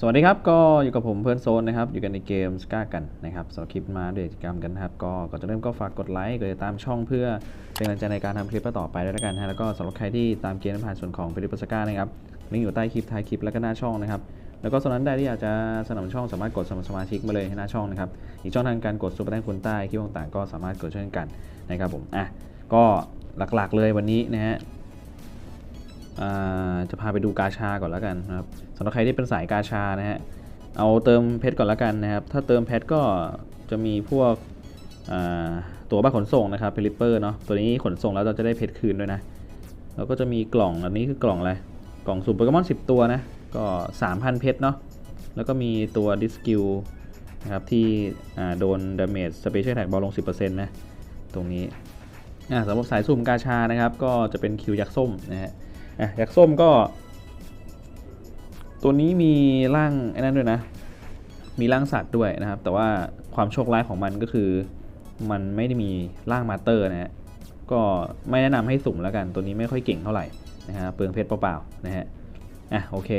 สวัสดีครับ ก็อยู่กับผมเพื่อนโซนนะครับ อยู่กันในเกมสก้ากันนะครับสำหรับคลิปมาด้วยกิจกรรมกันนะครับ ก็ก่อนจะเริ่มก็ฝากกดไลค์กดติดตามช่องเพื่อเป็นกำลังใจในการทำคลิปต่อไปด้วยแล้วกันนะฮะแล้วก็สำหรับใครที่ตามเกมผ่านส่วนของฟิลิปสก้านะครับลิงก์อยู่ใต้คลิปท้ายคลิปแล้วก็หน้าช่องนะครับแล้วก็ส่วนนั้นใดที่อยากจะสนับสนุนช่องสามารถกดสมัครสมาชิกมาเลยที่หน้าช่องนะครับอีกช่องทางการกดซุปเปอร์แตงคุณใต้คลิปต่างๆก็สามารถกดช่วยกันนะครับผมอะก็หลักๆเลยวันนี้นะฮะ จะพาไปดูกาชาก่อนแล้วกันนะครับสำหรับใครที่เป็นสายกาชานะฮะเอาเติมเพชรก่อนแล้วกันนะครับ ถ้าเติมเพชรก็จะมีพวกตัวบ้านขนส่งนะครับเพลิปเปอร์เนาะตัวนี้ขนส่งแล้วเราจะได้เพชรคืนด้วยนะแล้วก็จะมีกล่องอันนี้คือกล่องอะไรกล่องสุ่มโปเกมอน10 ตัวนะก็ 3,000 เพชรเนาะแล้วก็มีตัวดิสกิลนะครับที่โดนดาเมจสเปเชียลแท็กบอลลง 10%นะตรงนี้สำหรับสายสุ่มกาชานะครับ ก็จะเป็นคิวยักษ์ส้มนะฮะ อะยักส้มก็ ตัวนี้มีร่างไอ้นั่นด้วยนะ มีร่างสัตว์ด้วยนะครับ แต่ว่าความโชคร้ายของมันก็คือ มันไม่ได้มีร่างมาเตอร์นะฮะก็ไม่แนะนำให้สุ่มแล้วกัน ตัวนี้ไม่ค่อยเก่งเท่าไหร่นะฮะเปลืองเพชรเปล่าๆนะฮะอะโอเค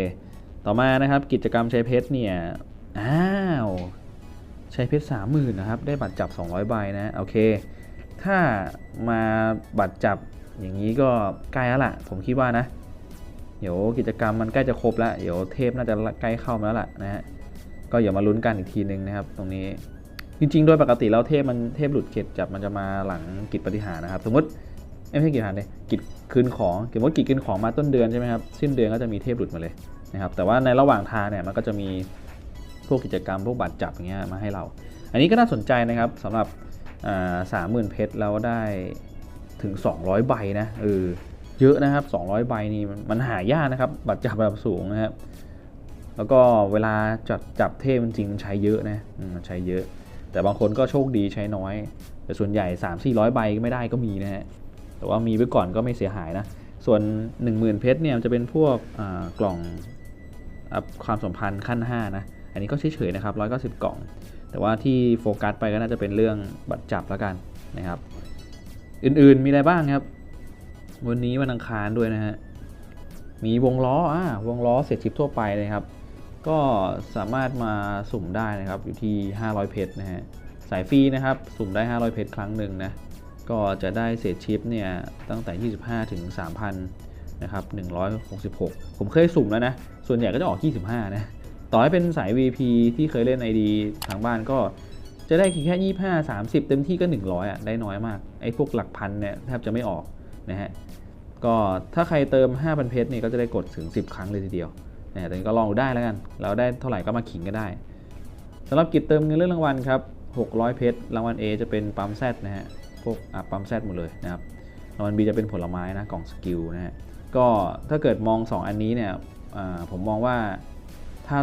ต่อมานะครับกิจกรรมใช้เพชรเนี่ยอ้าวใช้เพชรสามหมื่นนะครับ ได้บัตรจับ 200 ใบนะ โอเค ถ้ามาบัตรจับ อย่างนี้ก็ใกล้แล้วล่ะ ผมคิดว่านะ เดี๋ยวกิจกรรมมันใกล้จะครบแล้ว เดี๋ยวเทพน่าจะใกล้เข้ามาแล้วล่ะนะฮะ ก็อย่ามาลุ้นกันอีกทีนึงนะครับ ตรงนี้ จริงๆ โดยปกติแล้วเทพมันเทพหลุดเข็ดจับมันจะมาหลังกิจปฏิหารนะครับ สมมติเอ้ยไม่ใช่กิจปฏิหารเลยกิจคืนของสมมติกิจคืนของมาต้นเดือนใช่ไหมครับ สิ้นเดือนก็จะมีเทพหลุดมาเลยนะครับ แต่ว่าในระหว่างทางเนี่ยมันก็จะมีพวกกิจกรรมพวกบัตรจับอย่างเงี้ยมาให้เรา อันนี้ก็น่าสนใจนะครับสำหรับสามหมื่นเพชรแล้วได้ ถึง 200 ใบนะเออเยอะนะครับ 200 ใบนี่มันหายากนะครับบัตรจับระดับสูงนะครับ แล้วก็เวลาจับจับเทพจริงมันใช้เยอะนะมันใช้เยอะ แต่บางคนก็โชคดีใช้น้อย แต่ส่วนใหญ่ 3 4 0 0 ใบก็ไม่ได้ก็มีนะฮะแต่ว่ามีไว้ก่อนก็ไม่เสียหายนะ ส่วน 10,000 เพชรเนี่ยจะเป็นพวกกล่องอความสัมพันธ์ขั้น 5 นะ อันนี้ก็เฉยๆนะครับ190 กล่อง แต่ว่าที่โฟกัสไปก็น่าจะเป็นเรื่องบัตรจับแล้วกันนะครับ อื่นๆมีอะไรบ้างครับ วันนี้วันอังคารด้วยนะฮะมีวงล้ออ่าวงล้อเสร็จชิปทั่วไปนะครับ ก็สามารถมาสุ่มได้นะครับอยู่ที่ 500 เพชรนะฮะสายฟรีนะครับสุ่มได้ 500 เพชรครั้งหนึ่งนะก็จะได้เศษชิปเนี่ยตั้งแต่ 25 ถึง 3,000นะครับ166 ผมเคยสุ่มแล้วนะ ส่วนใหญ่ก็จะออก 25 นะ ต่อให้เป็นสาย VP ที่เคยเล่น ID ทางบ้านก็ จะได้แค่ 25 30 เต็มที่ก็ 100อะได้น้อยมากไอ้พวกหลักพันเนี่ยแทบจะไม่ออกนะฮะก็ถ้าใครเติม 5,000 เพชรนี่ก็จะได้กดถึง 10 ครั้งเลยทีเดียวนะแต่นี้ก็ลองดูได้แล้วกัน เราได้เท่าไหร่ก็มาขิงก็ได้สำหรับกิจเติมเงินเรื่องรางวัลครับ 600 เพชรรางวัล A จะเป็นปั๊มแซดนะฮะพวกอะปั๊มแซดหมดเลยนะครับรางวัล B จะเป็นผลไม้นะกล่องสกิลนะฮะก็ถ้าเกิดมอง 2 อันนี้เนี่ยอ่าผมมองว่าถ้า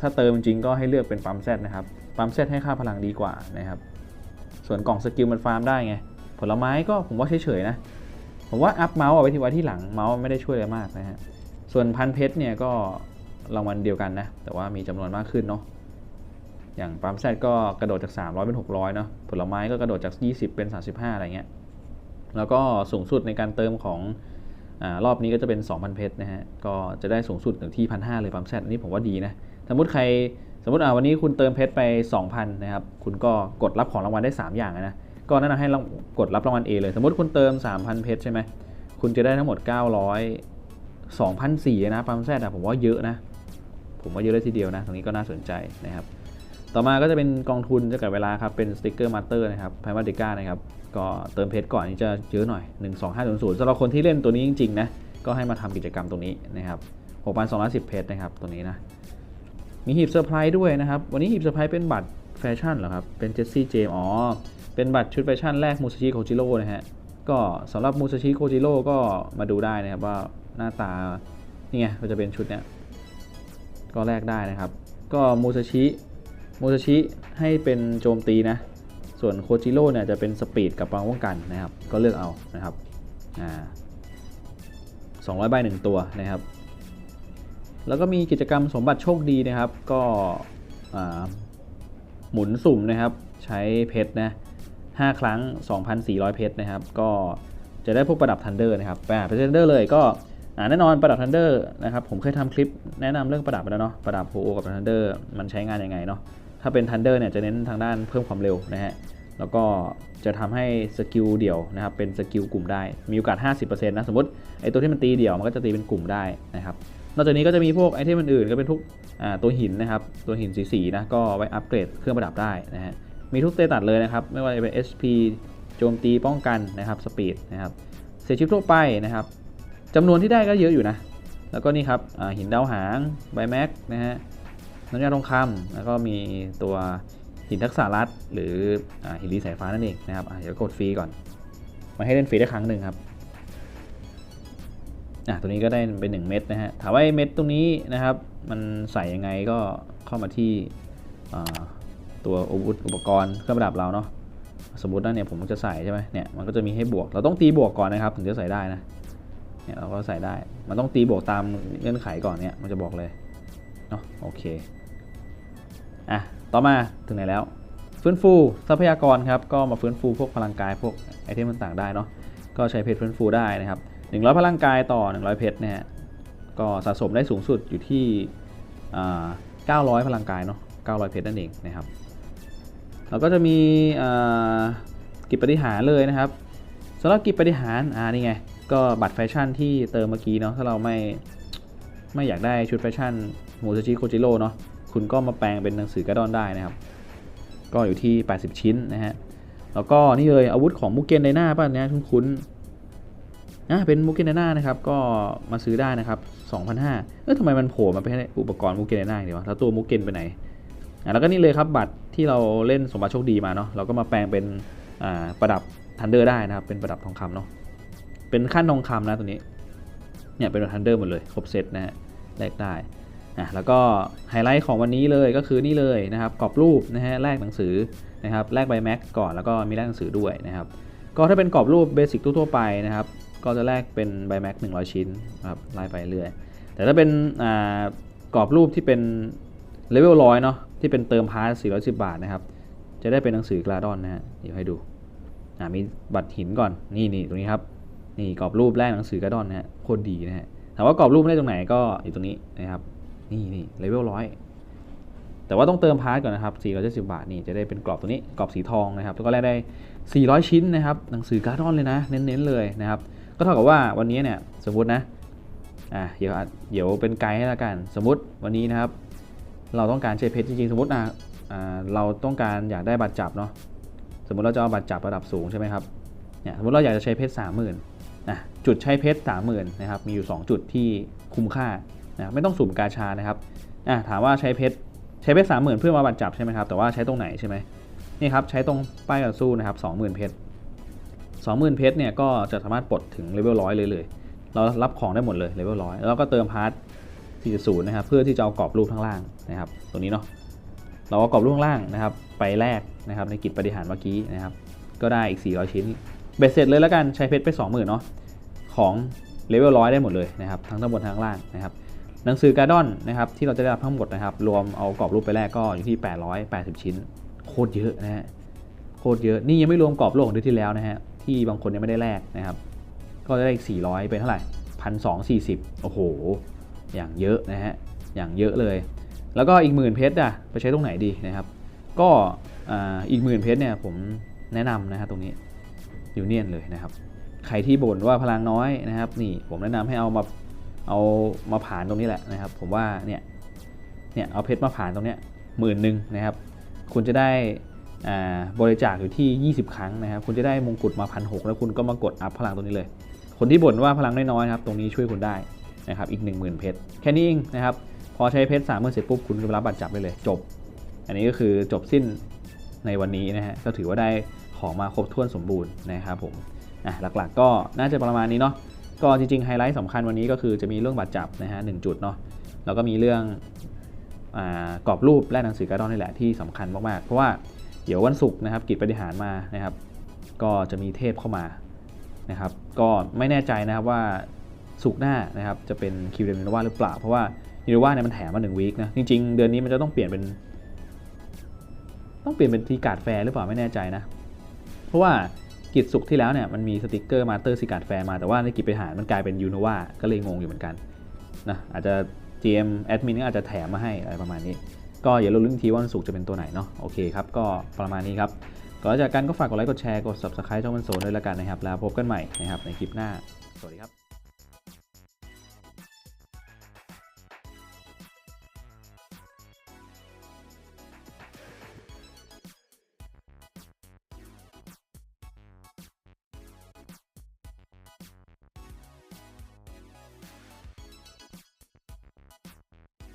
ถ้าเติมจริงก็ให้เลือกเป็นปั๊มแซดนะครับ ปั๊มแซดให้ค่าพลังดีกว่านะครับ ส่วนกล่องสกิลมันฟาร์มได้ไง ผลไม้ก็ผมว่าเฉยๆนะ ผมว่าอัพเมาส์เอาไว้ที่ไว้ที่หลังเมาส์ไม่ได้ช่วยอะไรมากนะฮะ ส่วนพันเพชรเนี่ยก็รางวัลเดียวกันนะ แต่ว่ามีจำนวนมากขึ้นเนาะ อย่างปั๊มแซดก็กระโดดจาก 300 เป็น 600 เนาะ ผลไม้ก็กระโดดจาก 20 เป็น 35 อะไรเงี้ย แล้วก็สูงสุดในการเติมของอรอบนี้ก็จะเป็น 2,000 เพชรนะฮะ ก็จะได้สูงสุดถึงที่ 1,500 เลยปั๊มแซดอันนี้ผมว่าดีนะ สมมติใคร สมมติอ่าวันนี้คุณเติมเพชรไป 2,000 นะครับ คุณก็กดรับของรางวัลได้ 3 อย่างนะ ก็แนะนำให้กดรับรางวัล A เลย สมมติคุณเติม 3,000 เพชรใช่ไหม คุณจะได้ทั้งหมด 900 2,400นะปั๊มแซดอะผมว่าเยอะนะ ผมว่าเยอะเลยทีเดียวนะ ตรงนี้ก็น่าสนใจนะครับ ต่อมาก็จะเป็นกองทุนจะกับเวลาครับ เป็นสติ๊กเกอร์มาสเตอร์นะครับไพมาดิก้านะครับ ก็เติมเพชรก่อนนี้จะเยอะหน่อย 1 2 5 0 0สำหรับคนที่เล่นตัวนี้จริงๆนะ ก็ให้มาทำกิจกรรมตรงนี้นะครับ6,210เพชรนะครับตัวนี้นะ มีหีบเซอร์ไพรส์ด้วยนะครับ วันนี้หีบเซอร์ไพรส์เป็นบัตรแฟชั่นเหรอครับ เป็นเจสซี่เจมอ๋อ เป็นบัตรชุดแฟชั่นแรกมูซาชิโคจิโร่นะฮะ ก็สำหรับมูซาชิโคจิโร่ก็มาดูได้นะครับว่าหน้าตา นี่ไงก็จะเป็นชุดเนี้ย ก็แลกได้นะครับ ก็มูซาชิมูซาชิให้เป็นโจมตีนะ ส่วนโคจิโร่เนี่ยจะเป็นสปีดกับปางป้องกันนะครับ ก็เลือกเอานะครับ อ่า200ใบหนึ่งตัวนะครับ แล้วก็มีกิจกรรมสมบัติโชคดีนะครับ ก็หมุนสุ่มนะครับ ใช้เพชรนะ5ครั้ง 2,400 เพชรนะครับ ก็จะได้พวกประดับทันเดอร์นะครับแปดเพชรทันเดอร์เลยก็แน่นอนประดับ Thunder นะครับ ผมเคยทำคลิปแนะนำเรื่องประดับไปแล้วเนาะประดับโฮโอกับ Thunder มันใช้งานยังไงเนาะถ้าเป็น Thunder เนี่ยจะเน้นทางด้านเพิ่มความเร็วนะฮะแล้วก็จะทำให้สกิลเดี่ยวนะครับเป็นสกิลกลุ่มได้มีโอกาส 50%นะสมมติไอตัวที่มันตีเดี่ยวมันก็จะตีเป็นกลุ่มได้นะครับ นอกจากนี้ก็จะมีพวกไอเทมอื่นๆก็เป็นทุกตัวหินนะครับ ตัวหินสีๆนะก็ไว้อัปเกรดเครื่องประดับได้นะฮะมีทุกสเตตัสเลยนะครับ ไม่ว่าจะเป็น SP โจมตีป้องกันนะครับสปีดนะครับเสียชีวิตทั่วไปนะครับจำนวนที่ได้ก็เยอะอยู่นะ แล้วก็นี่ครับหินดาวหางไบแม็กนะฮะน้ำยาทองคำแล้วก็มีตัวหินทักษะรัดหรืออหินรีสายฟ้านั่นเองนะครับเดี๋ยวกดฟรีก่อนมาให้เล่นฟรีได้ครั้งหนึ่งครับ อะตัวนี้ก็ได้เป็น1เม็ดนะฮะ ถามว่าเม็ดตรงนี้นะครับ มันใส่ยังไงก็เข้ามาที่ตัวอาวุธอุปกรณ์เครื่องประดับเราเนาะ สมมติว่าเนี่ยผมจะใส่ใช่ไหมเนี่ย มันก็จะมีให้บวก เราต้องตีบวกก่อนนะครับ ถึงจะใส่ได้นะ เนี่ยเราก็ใส่ได้ มันต้องตีบวกตามเงื่อนไขก่อนเนี่ย มันจะบอกเลย เนาะโอเค อะ ต่อมาถึงไหนแล้ว ฟื้นฟูทรัพยากรครับ ก็มาฟื้นฟูพวกพลังกายพวกไอเทมต่างๆได้เนาะ ก็ใช้เพชรฟื้นฟูได้นะครับ 100 พลังกายต่อ 100 เพชรเนี่ยก็สะสมได้สูงสุดอยู่ที่อ่า900 พลังกายเนาะ 900 เพชรนั่นเองนะครับ เราก็จะมีกิจปฏิหารเลยนะครับสำหรับกิจปฏิหารอ่านี่ไง ก็บัตรแฟชั่นที่เติมเมื่อกี้เนาะ ถ้าเราไม่ไม่อยากได้ชุดแฟชั่นโมซาชิโคจิโร่เนาะ คุณก็มาแปลงเป็นหนังสือกระดอนได้นะครับ ก็อยู่ที่ 80 ชิ้นนะฮะ แล้วก็นี่เลยอาวุธของมุกเกนไดนาป่ะเนี่ยคุณคุ้นๆ อะเป็นมุกเกนไดนานะครับก็มาซื้อได้นะครับ2,500เออทำไมมันโผล่มาเป็นอุปกรณ์มุกเกนนาอย่างเดียวแล้วตัวมุกเกนไปไหนอะแล้วก็นี่เลยครับบัตรที่เราเล่นสมบัติโชคดีมาเนาะเราก็มาแปลงเป็นอ่าประดับทันเดอร์ได้นะครับเป็นประดับทองคำเนาะเป็นขั้นทองคำนะตัวนี้เนี่ยเป็นทันเดอร์หมดเลยครบเซตนะฮะแลกได้อะแล้วก็ไฮไลท์ของวันนี้เลยก็คือนี่เลยนะครับกรอบรูปนะฮะแลกหนังสือนะครับแลกใบแม็กก่อนแล้วก็มีแลกหนังสือด้วยนะครับก็ถ้าเป็นกรอบรูปเบสิกทั่วไปนะครับ ก็จะแลกเป็นใบแม็ก100ชิ้นครับไล่ไปเรื่อย แต่ถ้าเป็นกรอบรูปที่เป็นเลเวลร้อยเนาะที่เป็นเติมพาร์ท410บาทนะครับ จะได้เป็นหนังสือกราดอนนะฮะเดี๋ยวให้ดูมีบัตรหินก่อนนี่นี่ตรงนี้ครับนี่กรอบรูปแรกหนังสือกระดอนนะฮะโคตรดีนะฮะถามว่ากรอบรูปไม่ได้ตรงไหนก็อยู่ตรงนี้นะครับนี่นี่เลเวลร้อยแต่ว่าต้องเติมพาร์ทก่อนนะครับ470 บาทนี่จะได้เป็นกรอบตัวนี้กรอบสีทองนะครับแล้วก็แลกได้ 400 ชิ้นนะครับหนังสือการ์ดอนเลยนะ เน้นๆเลยนะครับ ก็เท่ากับว่าวันนี้เนี่ยสมมตินะอ่าเดี๋ยวเดี๋ยวเป็นไกด์ให้ละกัน สมมติวันนี้นะครับ เราต้องการใช้เพชรจริงๆ สมมตินะอ่าเราต้องการอยากได้บัตรจับเนาะสมมติเราจะเอาบัตรจับระดับสูงใช่ไหมครับเนี่ยสมมติเราอยากจะใช้เพชรสามหมื่นนะจุดใช้เพชรสามหมื่นนะครับมีอยู่ 2 จุดที่คุ้มค่านะไม่ต้องสุ่มกาชานะครับอะถามว่าใช้เพชรใช้เพชรสามหมื่นเพื่อมาบัตรจับใช่ไหมครับแต่ว่าใช้ตรงไหนใช่ไหมนี่ครับใช้ตรงป้ายต่อสู้นะครับสองหมื่นเพชร สองหมื่นเพชรเนี่ยก็จะสามารถปลดถึงเลเวลร้อยเลยเลย เรารับของได้หมดเลยเลเวลร้อยแล้วก็เติมพาร์ท4.0นะครับเพื่อที่จะเอากรอบรูปข้างล่างนะครับตรงนี้เนาะเราเอากรอบรูปข้างล่างนะครับ ไปแลกนะครับในกิจปฏิหารเมื่อกี้นะครับ ก็ได้อีก 400 ชิ้นเบ็ดเสร็จเลยแล้วกันใช้เพชรไป 20,000เนาะของเลเวลร้อยได้หมดเลยนะครับทั้งทั้งบนทั้งล่างนะครับหนังสือการ์ดอนนะครับที่เราจะได้รับทั้งหมดนะครับ รวมเอากรอบรูปไปแรกก็อยู่ที่ 880 ชิ้น โคตรเยอะนะฮะโคตรเยอะนี่ยังไม่รวมกรอบโลกของเดือนที่แล้วนะฮะ ที่บางคนยังไม่ได้แลกนะครับ ก็จะได้อีก 400 เป็นเท่าไหร่พันสองสี่สิบโอ้โห อย่างเยอะนะฮะ อย่างเยอะเลย แล้วก็อีกหมื่นเพชรอะไปใช้ตรงไหนดีนะครับ ก็อีกหมื่นเพชรเนี่ยผมแนะนำนะฮะตรงนี้ยูเนียนเลยนะครับ ใครที่บ่นว่าพลังน้อยนะครับ นี่ผมแนะนำให้เอามาเอามาผ่านตรงนี้แหละนะครับ ผมว่าเนี่ยเนี่ยเอาเพชรมาผ่านตรงเนี้ยหมื่นหนึ่งนะครับ คุณจะได้ บริจาคอยู่ที่ 20 ครั้งนะครับ คุณจะได้มงกุฎมาพันหแล้วคุณก็มากดอัพพลังตรงนี้เลย คนที่บ่นว่าพลังน้อยๆครับ ตรงนี้ช่วยคุณได้นะครับอีก 10,000 เพชรแค่นี้เองนะครับ พอใช้เพชรสามหมื่นเสร็จปุ๊บคุณก็รับบัตรจับได้เลยจบ อันนี้ก็คือจบสิ้นในวันนี้นะฮะก็ถือว่าได้ของมาครบถ้วนสมบูรณ์นะครับผมอะหลักๆ ก็น่าจะประมาณนี้เนาะก็จริงๆไฮไลท์สำคัญวันนี้ก็คือจะมีเรื่องบัตรจับนะฮะหนึ่งจุดเนาะแล้วก็มีเรื่องอกรอบรูปและหนังสือการ์ดอนนี่แหละที่สำคัญมากๆเพราะว่า เดี๋ยววันศุกร์นะครับกิจปฏิหารมานะครับ ก็จะมีเทพเข้ามานะครับ ก็ไม่แน่ใจนะครับว่าศุกร์หน้านะครับจะเป็นคิวเดมินว่าหรือเปล่า เพราะว่ายูนิว่าเนี่ยมันแถมมาหนึ่งวีคนะจริงๆ เดือนนี้มันจะต้องเปลี่ยนเป็น ต้องเปลี่ยนเป็นทีการ์ดแฟร์หรือเปล่าไม่แน่ใจนะ เพราะว่ากิจสุกร์ที่แล้วเนี่ยมันมีสติกเกอร์มาสเตอร์ซิการ์ดแฟร์มาแต่ว่าในกิจไปหารมันกลายเป็นยูโนวาก็เลยงงอยู่เหมือนกันนะอาจจะ GM แอดมินก็อาจจะแถมมาให้อะไรประมาณนี้ ก็อย่าลืมลุ้นทีว่าวันศุกร์จะเป็นตัวไหนเนาะโอเคครับก็ประมาณนี้ครับก่อนจากกันก็ฝากกดไลค์กดแชร์กด subscribe ช่องวันโซนด้วยละกันนะครับแล้วพบกันใหม่นะครับในคลิปหน้า สวัสดีครับ